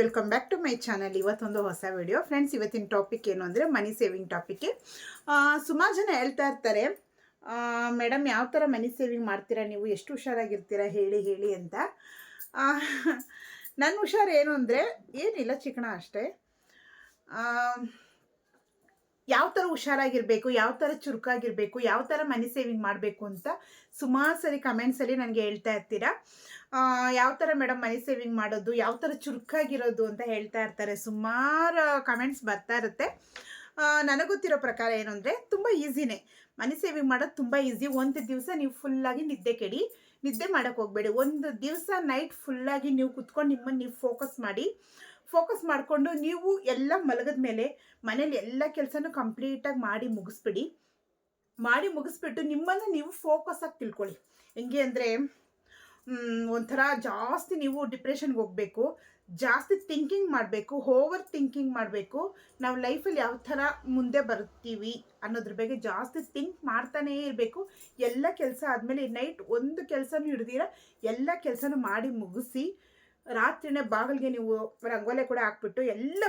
Welcome back to my channel ಇವತ್ತೊಂದು ಹೊಸ video friends ಇವತ್ತಿನ ಟಾಪಿಕ್ ಏನು ಅಂದರೆ ಮನಿ ಸೇವಿಂಗ್ ಟಾಪಿಕ್ ಸುಮಾರು ಜನ ಹೇಳ್ತಾ ಇರ್ತಾರೆ ಮೇಡಮ್ ಯಾವ ಥರ ಮನಿ ಸೇವಿಂಗ್ ಮಾಡ್ತೀರಾ ನೀವು? ಎಷ್ಟು ಹುಷಾರಾಗಿರ್ತೀರಾ? ಹೇಳಿ ಹೇಳಿ ಅಂತ. ನನ್ನ ಹುಷಾರು ಏನು ಅಂದರೆ, ಏನಿಲ್ಲ ಚಿಕ್ಕಣ ಅಷ್ಟೇ. ಯಾವ ಥರ ಹುಷಾರಾಗಿರಬೇಕು, ಯಾವ ಥರ ಚುರುಕಾಗಿರಬೇಕು, ಯಾವ ಥರ ಮನಿ ಸೇವಿಂಗ್ ಮಾಡಬೇಕು ಅಂತ ಸುಮಾರು ಸರಿ ಕಮೆಂಟ್ಸಲ್ಲಿ ನನಗೆ ಹೇಳ್ತಾ ಇರ್ತೀರಾ. ಯಾವ ಥರ ಮೇಡಮ್ ಮನಿ ಸೇವಿಂಗ್ ಮಾಡೋದು, ಯಾವ ಥರ ಚುರುಕಾಗಿರೋದು ಅಂತ ಹೇಳ್ತಾ ಇರ್ತಾರೆ. ಸುಮಾರು ಕಮೆಂಟ್ಸ್ ಬರ್ತಾ ಇರುತ್ತೆ. ನನಗೊತ್ತಿರೋ ನನಗೆ ಗೊತ್ತಿರೋ ಪ್ರಕಾರ ಏನು ಅಂದರೆ ತುಂಬ ಈಸಿನೇ ಮನಿ ಸೇವಿಂಗ್ ಮಾಡೋದು ತುಂಬ ಈಸಿ ಒಂದು ದಿವಸ ನೀವು ಫುಲ್ಲಾಗಿ ನಿದ್ದೆ ಕೆಡಿ, ನಿದ್ದೆ ಮಾಡೋಕ್ಕೆ ಹೋಗಬೇಡಿ. ಒಂದು ದಿವಸ ನೈಟ್ ಫುಲ್ಲಾಗಿ ನೀವು ಕುತ್ಕೊಂಡು ನಿಮ್ಮನ್ನು ನೀವು ಫೋಕಸ್ ಮಾಡಿ ಫೋಕಸ್ ಮಾಡಿಕೊಂಡು ನೀವು ಎಲ್ಲ ಮಲಗದ ಮೇಲೆ ಮನೇಲಿ ಎಲ್ಲ ಕೆಲಸನೂ ಕಂಪ್ಲೀಟಾಗಿ ಮಾಡಿ ಮುಗಿಸ್ಬಿಡಿ. ಮಾಡಿ ಮುಗಿಸ್ಬಿಟ್ಟು ನಿಮ್ಮನ್ನು ನೀವು ಫೋಕಸ್ ಆಗಿ ತಿಳ್ಕೊಳ್ಳಿ. ಹೆಂಗೆ ಅಂದರೆ ಒಂಥರ ಜಾಸ್ತಿ ನೀವು ಡಿಪ್ರೆಷನ್ಗೆ ಹೋಗಬೇಕು, ಜಾಸ್ತಿ ಥಿಂಕಿಂಗ್ ಮಾಡಬೇಕು ಓವರ್ ಥಿಂಕಿಂಗ್ ಮಾಡಬೇಕು. ನಾವು ಲೈಫಲ್ಲಿ ಯಾವ ಥರ ಮುಂದೆ ಬರ್ತೀವಿ ಅನ್ನೋದ್ರ ಬಗ್ಗೆ ಜಾಸ್ತಿ ಥಿಂಕ್ ಮಾಡ್ತಾನೇ ಇರಬೇಕು. ಎಲ್ಲ ಕೆಲಸ ಆದಮೇಲೆ ನೈಟ್ ಒಂದು ಕೆಲಸನೂ ಹಿಡ್ದಿರ ಎಲ್ಲ ಕೆಲಸನೂ ಮಾಡಿ ಮುಗಿಸಿ ರಾತ್ರಿನೇ ಬಾಗಿಲಿಗೆ ನೀವು ರಂಗೋಲೆ ಕೂಡ ಹಾಕ್ಬಿಟ್ಟು ಎಲ್ಲ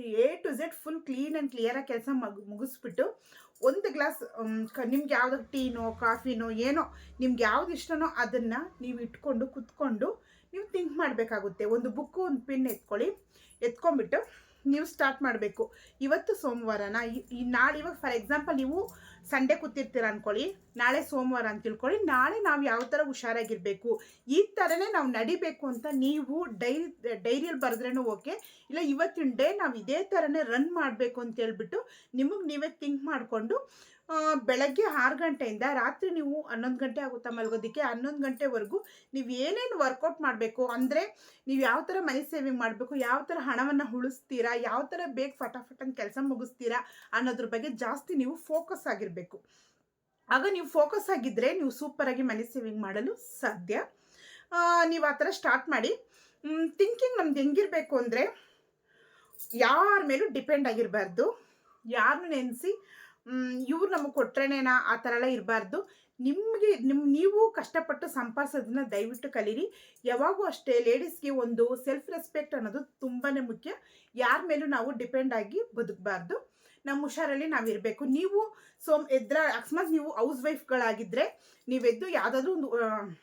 A to Z full clean and ಕ್ಲಿಯರಾಗಿ ಕೆಲಸ ಮಗು, ಮುಗಿಸ್ಬಿಟ್ಟು ಒಂದು ಗ್ಲಾಸ್ ನಿಮ್ಗೆ ಯಾವ್ದು ಟೀನೋ, ಕಾಫಿನೋ, ಏನೋ ನಿಮ್ಗೆ ಯಾವ್ದು ಇಷ್ಟನೋ ಅದನ್ನು ನೀವು ಇಟ್ಕೊಂಡು ಕುತ್ಕೊಂಡು ನೀವು ಥಿಂಕ್ ಮಾಡಬೇಕಾಗುತ್ತೆ. ಒಂದು ಬುಕ್ಕು ಒಂದು ಪಿನ್ ಎತ್ಕೊಳ್ಳಿ. ಎತ್ಕೊಂಡ್ಬಿಟ್ಟು ನೀವು ಸ್ಟಾರ್ಟ್ ಮಾಡಬೇಕು. ಇವತ್ತು ಸೋಮವಾರನ? ಈ- ನಾಳೆ ಇವಾಗ ಫಾರ್ ಎಕ್ಸಾಂಪಲ್ ನೀವು ಸಂಡೇ ಕೂತಿರ್ತೀರ ಅಂದ್ಕೊಳ್ಳಿ ನಾಳೆ ಸೋಮವಾರ ಅಂತ ತಿಳ್ಕೊಳ್ಳಿ. ನಾಳೆ ನಾವು ಯಾವ ಥರ ಹುಷಾರಾಗಿರಬೇಕು, ಈ ಥರನೇ ನಾವು ನಡಿಬೇಕು ಅಂತ ನೀವು ಡೈರಿ ಡೈರಿಯಲ್ಲಿ ಬರೆದ್ರೂ ಓಕೆ, ಇಲ್ಲ ಇವತ್ತಿನ ಡೇ ನಾವು ಇದೇ ಥರನೇ ರನ್ ಮಾಡಬೇಕು ಅಂತ ಹೇಳ್ಬಿಟ್ಟು ನಿಮಗೆ ನೀವೇ ಥಿಂಕ್ ಮಾಡಿಕೊಂಡು ಬೆಳಗ್ಗೆ ಆರು ಗಂಟೆಯಿಂದ ರಾತ್ರಿ ನೀವು ಹನ್ನೊಂದು ಗಂಟೆ ಆಗುತ್ತಾ ಮಲಗೋದಕ್ಕೆ? ಹನ್ನೊಂದು ಗಂಟೆವರೆಗೂ ನೀವು ಏನೇನು ವರ್ಕೌಟ್ ಮಾಡಬೇಕು? ಅಂದರೆ ನೀವು ಯಾವ ಥರ ಮನಿ ಸೇವಿಂಗ್ ಮಾಡಬೇಕು? ಯಾವ ಥರ ಹಣವನ್ನು ಉಳಿಸ್ತೀರಾ? ಯಾವ ಥರ ಬೇಗ ಫಟಾಫಟ್ ಅಂತ ಕೆಲಸ ಮುಗಿಸ್ತೀರಾ ಅನ್ನೋದ್ರ ಬಗ್ಗೆ ಜಾಸ್ತಿ ನೀವು ಫೋಕಸ್ ಆಗಿರಬೇಕು. ಆಗ ನೀವು ಫೋಕಸ್ ಆಗಿದ್ದರೆ ನೀವು ಸೂಪರಾಗಿ ಮನಿ ಸೇವಿಂಗ್ ಮಾಡಲು ಸಾಧ್ಯ. ನೀವು ಆ ಥರ ಸ್ಟಾರ್ಟ್ ಮಾಡಿ. ಥಿಂಕಿಂಗ್ ನಮ್ದು ಹೆಂಗಿರಬೇಕು ಅಂದರೆ ಯಾರ ಮೇಲೂ ಡಿಪೆಂಡ್ ಆಗಿರಬಾರ್ದು. ಯಾರನ್ನೂ ನೆನೆಸಿ ಇವ್ರು ನಮಗೆ ಕೊಟ್ರೇನೇನಾ, ಆ ಥರ ಎಲ್ಲ ಇರಬಾರ್ದು. ನಿಮಗೆ ನಿಮ್ಮ ನೀವು ಕಷ್ಟಪಟ್ಟು ಸಂಪಾದಿಸೋದನ್ನ ದಯವಿಟ್ಟು ಕಲೀರಿ. ಯಾವಾಗೂ ಅಷ್ಟೇ ಲೇಡೀಸ್ಗೆ ಒಂದು ಸೆಲ್ಫ್ ರೆಸ್ಪೆಕ್ಟ್ ಅನ್ನೋದು ತುಂಬಾ ಮುಖ್ಯ. ಯಾರ ಮೇಲೂ ನಾವು ಡಿಪೆಂಡ್ ಆಗಿ ಬದುಕಬಾರ್ದು. ನಮ್ಮ ಹುಷಾರಲ್ಲಿ ನಾವಿರಬೇಕು ನೀವು ಸೋಮ್ ಎದ್ರ ಅಕಸ್ಮಾತ್ ನೀವು ಹೌಸ್ ವೈಫ್ಗಳಾಗಿದ್ದರೆ ನೀವೆದ್ದು ಯಾವುದಾದ್ರೂ ಒಂದು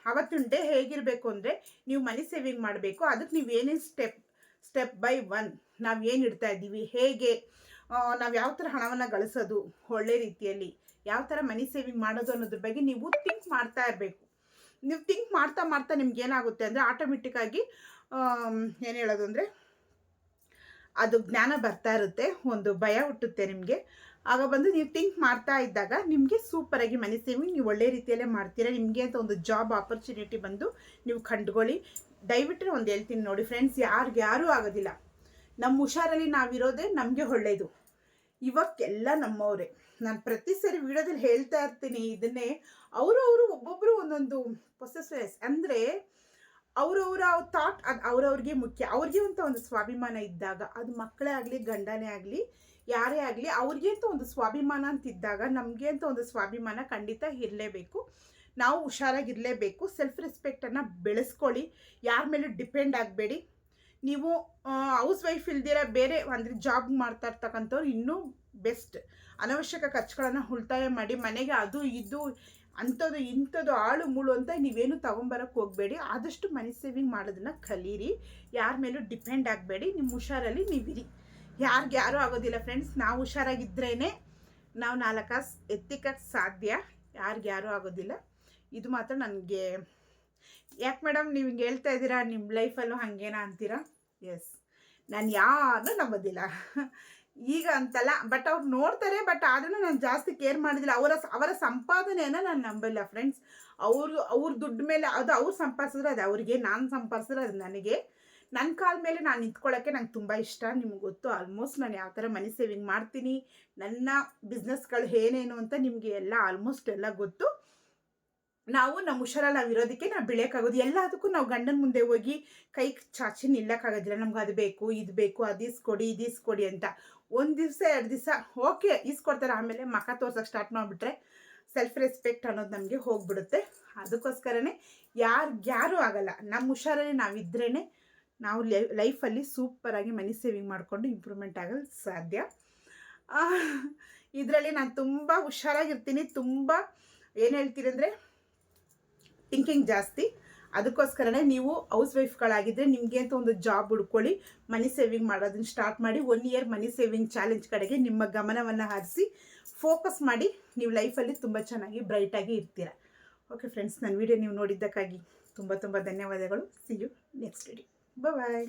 ಅವತ್ತಿನ ಡೇ ಹೇಗಿರಬೇಕು ಅಂದರೆ ನೀವು ಮನಿ ಸೇವಿಂಗ್ ಮಾಡಬೇಕು. ಅದಕ್ಕೆ ನೀವು ಏನೇನು ಸ್ಟೆಪ್ ಸ್ಟೆಪ್ ಬೈ ಒನ್ ನಾವು ಏನು ಇಡ್ತಾ ಇದ್ದೀವಿ? ಹೇಗೆ ನಾವು ಯಾವ ಥರ ಹಣವನ್ನು ಗಳಿಸೋದು ಒಳ್ಳೆ ರೀತಿಯಲ್ಲಿ? ಯಾವ ಥರ ಮನಿ ಸೇವಿಂಗ್ ಮಾಡೋದು ಅನ್ನೋದ್ರ ಬಗ್ಗೆ ನೀವು ಥಿಂಕ್ ಮಾಡ್ತಾ ಇರಬೇಕು. ನೀವು ಥಿಂಕ್ ಮಾಡ್ತಾ ಮಾಡ್ತಾ ನಿಮ್ಗೆ ಏನಾಗುತ್ತೆ ಅಂದರೆ ಆಟೋಮೆಟಿಕ್ಕಾಗಿ ಏನು ಹೇಳೋದು ಅಂದರೆ ಅದು ಜ್ಞಾನ ಬರ್ತಾ ಇರುತ್ತೆ, ಒಂದು ಭಯ ಹುಟ್ಟುತ್ತೆ ನಿಮಗೆ. ಆಗ ಬಂದು ನೀವು ಥಿಂಕ್ ಮಾಡ್ತಾ ಇದ್ದಾಗ ನಿಮಗೆ ಸೂಪರಾಗಿ ಮನಿ ಸೇವಿಂಗ್ ನೀವು ಒಳ್ಳೆ ರೀತಿಯಲ್ಲೇ ಮಾಡ್ತೀರಾ, ನಿಮಗೆ ಅಂತ ಒಂದು ಜಾಬ್ ಆಪರ್ಚುನಿಟಿ ಬಂದು ನೀವು ಕಂಡುಕೊಳ್ಳಿ. ದಯವಿಟ್ಟರೆ ಒಂದು ಹೇಳ್ತೀನಿ ನೋಡಿ ಫ್ರೆಂಡ್ಸ್ ಯಾರಿಗೆ ಯಾರೂ ಆಗೋದಿಲ್ಲ. ನಮ್ಮ ಹುಷಾರಲ್ಲಿ ನಾವಿರೋದೇ ನಮಗೆ ಒಳ್ಳೆಯದು ಇವಕ್ಕೆಲ್ಲ ನಮ್ಮವರೇ. ನಾನು ಪ್ರತಿ ಸರಿ ವಿಡಿಯೋದಲ್ಲಿ ಹೇಳ್ತಾ ಇರ್ತೀನಿ, ಇದನ್ನೇ. ಅವರು ಅವರು ಒಬ್ಬೊಬ್ಬರು ಒಂದೊಂದು ಪ್ರೊಸೆಸಸ್ ಅಂದರೆ ಅವರವರ ಥಾಟ್ ಅದು ಅವ್ರವ್ರಿಗೆ ಮುಖ್ಯ. ಅವ್ರಿಗೆ ಅಂತ ಒಂದು ಸ್ವಾಭಿಮಾನ ಇದ್ದಾಗ, ಅದು ಮಕ್ಕಳೇ ಆಗಲಿ, ಗಂಡನೇ ಆಗಲಿ, ಯಾರೇ ಆಗಲಿ, ಅವ್ರಿಗೆ ಅಂತ ಒಂದು ಸ್ವಾಭಿಮಾನ ಅಂತ ಇದ್ದಾಗ ನಮಗೆ ಅಂತ ಒಂದು ಸ್ವಾಭಿಮಾನ ಖಂಡಿತ ಇರಲೇಬೇಕು. ನಾವು ಹುಷಾರಾಗಿರಲೇಬೇಕು. ಸೆಲ್ಫ್ ರೆಸ್ಪೆಕ್ಟನ್ನು ಬೆಳೆಸ್ಕೊಳ್ಳಿ. ಯಾರ ಮೇಲೂ ಡಿಪೆಂಡ್ ಆಗಬೇಡಿ. ನೀವು ಹೌಸ್ ವೈಫ್ ಇಲ್ದಿರ ಬೇರೆ ಅಂದರೆ ಜಾಬ್ ಮಾಡ್ತಾ ಇರ್ತಕ್ಕಂಥವ್ರು ಇನ್ನೂ ಬೆಸ್ಟ್ ಅನವಶ್ಯಕ ಖರ್ಚುಗಳನ್ನು ಉಳಿತಾಯ ಮಾಡಿ, ಮನೆಗೆ ಅದು ಇದು ಅಂಥದ್ದು ಇಂಥದ್ದು ಆಳು ಮುಳು ಅಂತ ನೀವೇನು ತೊಗೊಂಬರಕ್ಕೆ ಹೋಗಬೇಡಿ. ಆದಷ್ಟು ಮನಿ ಸೇವಿಂಗ್ ಮಾಡೋದನ್ನ ಕಲೀರಿ. ಯಾರ ಮೇಲೂ ಡಿಪೆಂಡ್ ಆಗಬೇಡಿ. ನಿಮ್ಮ ಹುಷಾರಲ್ಲಿ ನೀವಿರಿ. ಯಾರಿಗೆ ಯಾರೂ ಆಗೋದಿಲ್ಲ ಫ್ರೆಂಡ್ಸ್ ನಾವು ಹುಷಾರಾಗಿದ್ರೇ ನಾವು ನಾಲ್ಕು ಕಾಸು ಎತ್ತಿಕ್ಕಕ್ಕೆ ಸಾಧ್ಯ. ಯಾರಿಗೆ ಯಾರೂ ಆಗೋದಿಲ್ಲ. ಇದು ಮಾತ್ರ ನನಗೆ, ಯಾಕೆ ಮೇಡಮ್ ನೀವು ಹಿಂಗೆ ಹೇಳ್ತಾ ಇದ್ದೀರಾ? ನಿಮ್ಮ ಲೈಫಲ್ಲೂ ಹಾಗೇನಾ ಅಂತೀರಾ? ಎಸ್ ನಾನು ಯಾರನ್ನೂ ನಂಬೋದಿಲ್ಲ. ಈಗ ಅಂತಲ್ಲ ಬಟ್ ಅವ್ರು ನೋಡ್ತಾರೆ ಬಟ್ ಆದ್ರೂ ನಾನು ಜಾಸ್ತಿ ಕೇರ್ ಮಾಡೋದಿಲ್ಲ. ಅವರ ಅವರ ಸಂಪಾದನೆಯನ್ನು ನಾನು ನಂಬಲ್ಲ ಫ್ರೆಂಡ್ಸ್ ಅವರು, ಅವ್ರ ದುಡ್ಡು ಮೇಲೆ ಅದು ಅವ್ರು ಸಂಪಾದಿಸಿದ್ರೆ ಅದು ಅವ್ರಿಗೆ, ನಾನು ಸಂಪಾದಿಸಿದ್ರೆ ಅದು ನನಗೆ. ನನ್ನ ಕಾಲ ಮೇಲೆ ನಾನು ನಿಂತ್ಕೊಳ್ಳೋಕ್ಕೆ ನಂಗೆ ತುಂಬ ಇಷ್ಟ. ನಿಮ್ಗೆ ಗೊತ್ತು ಆಲ್ಮೋಸ್ಟ್ ನಾನು ಯಾವ ಥರ ಮನಿ ಸೇವಿಂಗ್ ಮಾಡ್ತೀನಿ. ನನ್ನ ಬಿಸ್ನೆಸ್ಗಳು ಏನೇನು ಅಂತ ನಿಮಗೆ ಎಲ್ಲ ಆಲ್ಮೋಸ್ಟ್ ಎಲ್ಲ ಗೊತ್ತು. ನಾವು ನಮ್ಮ ಹುಷಾರಲ್ಲಿ ನಾವು ಇರೋದಕ್ಕೆ ನಾವು ಬೆಳೆಯೋಕ್ಕಾಗೋದು ಎಲ್ಲದಕ್ಕೂ ನಾವು ಗಂಡನ ಮುಂದೆ ಹೋಗಿ ಕೈ ಚಾಚಿ ನಿಲ್ಲಕ್ಕಾಗೋದಿಲ್ಲ. ನಮ್ಗೆ ಅದು ಬೇಕು, ಇದು ಬೇಕು, ಅದು ಇಸ್ಕೊಡಿ, ಇದು ಇಸ್ಕೊಡಿ ಅಂತ. ಒಂದು ದಿವಸ, ಎರಡು ದಿವಸ, ಓಕೆ, ಇಸ್ಕೊಡ್ತಾರೆ. ಆಮೇಲೆ ಮಖ ತೋರ್ಸೋಕೆ ಸ್ಟಾರ್ಟ್ ಮಾಡಿಬಿಟ್ರೆ ಸೆಲ್ಫ್ ರೆಸ್ಪೆಕ್ಟ್ ಅನ್ನೋದು ನಮಗೆ ಹೋಗ್ಬಿಡುತ್ತೆ. ಅದಕ್ಕೋಸ್ಕರನೇ ಯಾರು ಆಗಲ್ಲ. ನಮ್ಮ ಹುಷಾರಲ್ಲಿ ನಾವಿದ್ರೇ ನಾವು ಲೈಫಲ್ಲಿ ಸೂಪರಾಗಿ ಮನಿ ಸೇವಿಂಗ್ ಮಾಡಿಕೊಂಡು ಇಂಪ್ರೂವ್ಮೆಂಟ್ ಆಗಲು ಸಾಧ್ಯ. ಇದರಲ್ಲಿ ನಾನು ತುಂಬ ಹುಷಾರಾಗಿರ್ತೀನಿ. ತುಂಬ ಏನು ಹೇಳ್ತೀನಿ ಅಂದರೆ ಥಿಂಕಿಂಗ್ ಜಾಸ್ತಿ. ಅದಕ್ಕೋಸ್ಕರನೇ ನೀವು ಹೌಸ್ ವೈಫ್ಗಳಾಗಿದ್ದರೆ ನಿಮಗೆ ಅಂತ ಒಂದು ಜಾಬ್ ಹುಡ್ಕೊಳ್ಳಿ. ಮನಿ ಸೇವಿಂಗ್ ಮಾಡೋದನ್ನ ಸ್ಟಾರ್ಟ್ ಮಾಡಿ one year money saving challenge ಕಡೆಗೆ ನಿಮ್ಮ ಗಮನವನ್ನು ಹರಿಸಿ ಫೋಕಸ್ ಮಾಡಿ ನೀವು ಲೈಫಲ್ಲಿ ತುಂಬ ಚೆನ್ನಾಗಿ ಬ್ರೈಟಾಗಿ ಇರ್ತೀರ. ಓಕೆ ಫ್ರೆಂಡ್ಸ್ ನನ್ನ ವಿಡಿಯೋ ನೀವು ನೋಡಿದ್ದಕ್ಕಾಗಿ ತುಂಬ ತುಂಬ ಧನ್ಯವಾದಗಳು. See you next video bye